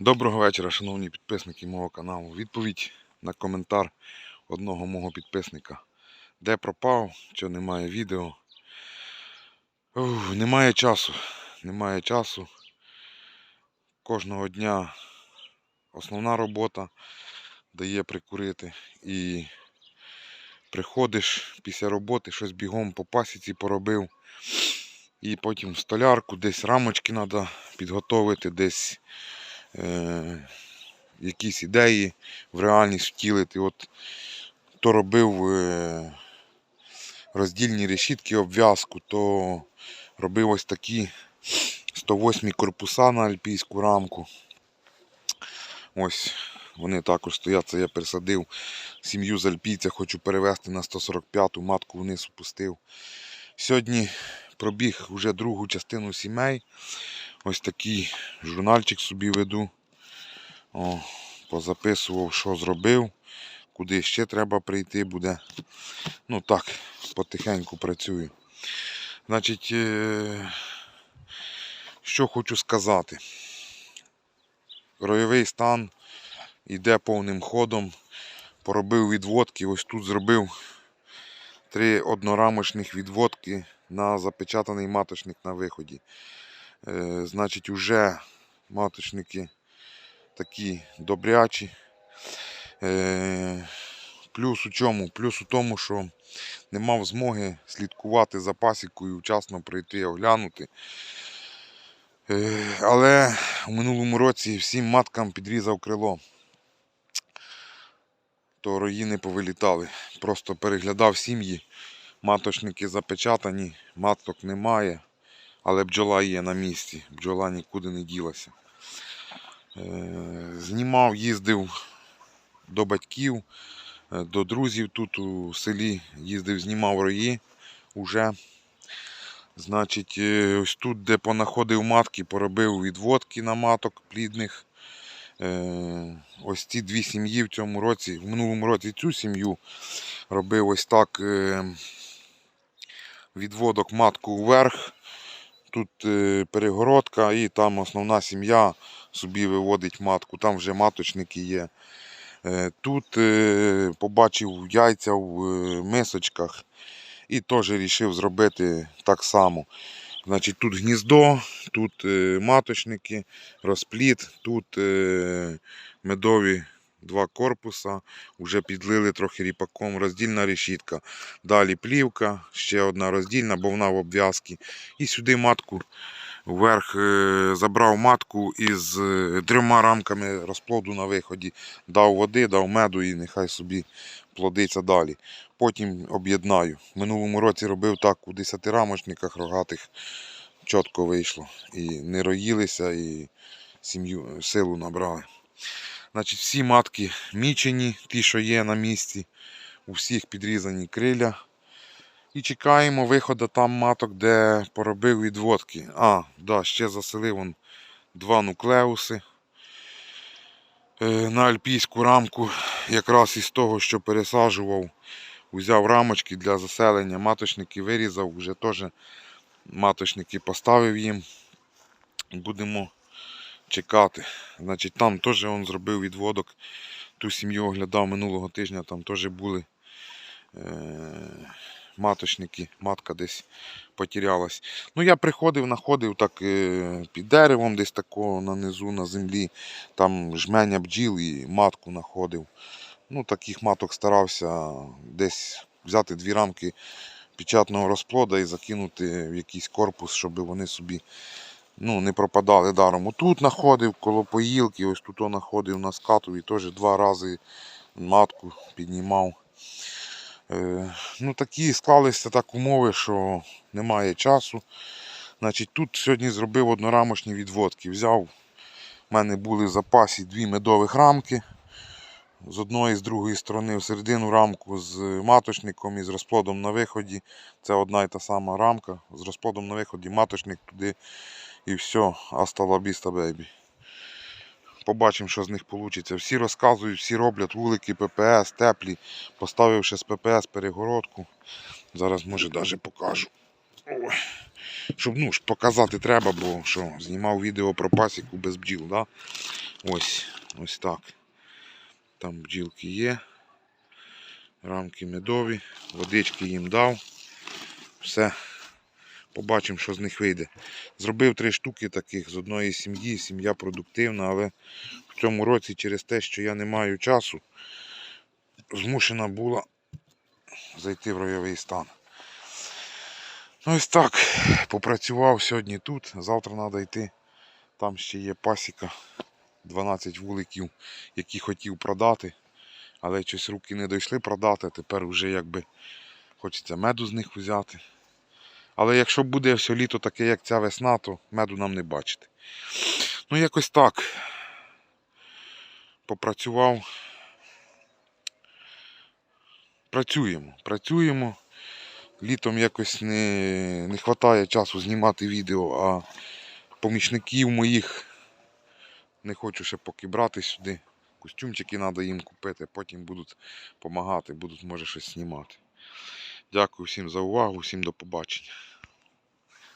Доброго вечора, шановні підписники мого каналу. Відповідь на коментар одного мого підписника. Де пропав, що немає відео. Ух, немає часу. Немає часу. Кожного дня основна робота дає прикурити. І приходиш після роботи, щось бігом по пасіці поробив. І потім в столярку, десь рамочки треба підготовити, десь е, якісь ідеї в реальність втілити. От то робив е, роздільні решітки, обв'язку, то робив ось такі 108 корпуса на альпійську рамку. Ось вони також стоять, це я пересадив сім'ю з альпійця, хочу перевезти на 145-ту, матку вниз опустив. Сьогодні пробіг вже другу частину сімей. Ось такий журнальчик собі веду. О, позаписував, що зробив, куди ще треба прийти буде. Ну так, потихеньку працюю. Значить, е, що хочу сказати. Ройовий стан йде повним ходом. Поробив відводки. Ось тут зробив три однорамочних відводки на запечатаний маточник на виході. Е, значить, уже маточники такі добрячі. Е, плюс у чому? Плюс у тому, що не мав змоги слідкувати за пасікою, вчасно прийти оглянути. Е, але у минулому році всім маткам підрізав крило. То рої не повилітали. Просто переглядав сім'ї, маточники запечатані, маток немає, але бджола є на місці, бджола нікуди не ділася. Е, Знімав, їздив до батьків, е, до друзів тут у селі, їздив, знімав рої уже. Значить, е, ось тут, де понаходив матки, поробив відводки на маток плідних. Ось ці дві сім'ї в цьому році, в минулому році цю сім'ю робив ось так відводок матку вверх. Тут е, перегородка і там основна сім'я собі виводить матку, там вже маточники є. Е, Тут е, побачив яйця в мисочках і теж вирішив зробити так само. Значить, тут гніздо, тут маточники, розпліт, тут медові два корпуса, вже підлили трохи ріпаком, роздільна решітка. Далі плівка, ще одна роздільна, бо вона в обв'язці. І сюди матку вверх е, забрав матку із е, трьома рамками розплоду на виході. Дав води, дав меду і нехай собі плодиться далі. Потім об'єднаю. Минулому році робив так у 10 рамочниках рогатих чітко вийшло. І не роїлися, і сім'ю силу набрали. Значить, всі матки мічені, ті, що є на місці. У всіх підрізані криля. І чекаємо виходу там маток, де поробив відводки. А, да, ще заселив он два нуклеуси е, на альпійську рамку. Якраз із того, що пересаджував, взяв рамочки для заселення, маточники вирізав, вже теж маточники поставив їм. Будемо чекати. Значить, там теж він зробив відводок. Ту сім'ю оглядав минулого тижня, там теж були е, маточники, матка десь потерялась. Ну, я приходив, знаходив так е, під деревом, десь такого нанизу на землі, там жменя бджіл і матку знаходив. Ну, таких маток старався десь взяти дві рамки печатного розплода і закинути в якийсь корпус, щоб вони собі ну, не пропадали даром. Отут знаходив коло поїлки, ось тут знаходив на скатові, теж два рази матку піднімав. Е, ну, такі склалися так умови, що немає часу. Значить, Тут сьогодні зробив однорамочні відводки. Взяв, в мене були в запасі дві медових рамки. З одної з другої сторони в середину рамку з маточником і з розплодом на виході. Це одна і та сама рамка. З розплодом на виході маточник туди і все. La vista, baby. Побачимо, що з них вийде. Всі розказують, всі роблять вулики, ППС, теплі. Поставив ще з ППС перегородку. Зараз може навіть покажу. Ой. Щоб ну, показати треба, бо що, знімав відео про пасіку без бджіл. Да? Ось, ось так. Там бджілки є. Рамки медові, водички їм дав. Все. Побачимо, що з них вийде. Зробив три штуки таких з одної сім'ї. Сім'я продуктивна, але в цьому році через те, що я не маю часу, змушена була зайти в ройовий стан. Ну ось так. Попрацював сьогодні тут. Завтра треба йти. Там ще є пасіка. 12 вуликів, які хотів продати. Але щось руки не дійшли продати. Тепер вже якби хочеться меду з них взяти. Але якщо буде все літо таке, як ця весна, то меду нам не бачити. Ну, якось так. Попрацював. Працюємо, працюємо. Літом якось не, не часу знімати відео, а помічників моїх не хочу ще поки брати сюди. Костюмчики треба їм купити, потім будуть допомагати, будуть може щось знімати. Дякую всім за увагу, всім до побачення.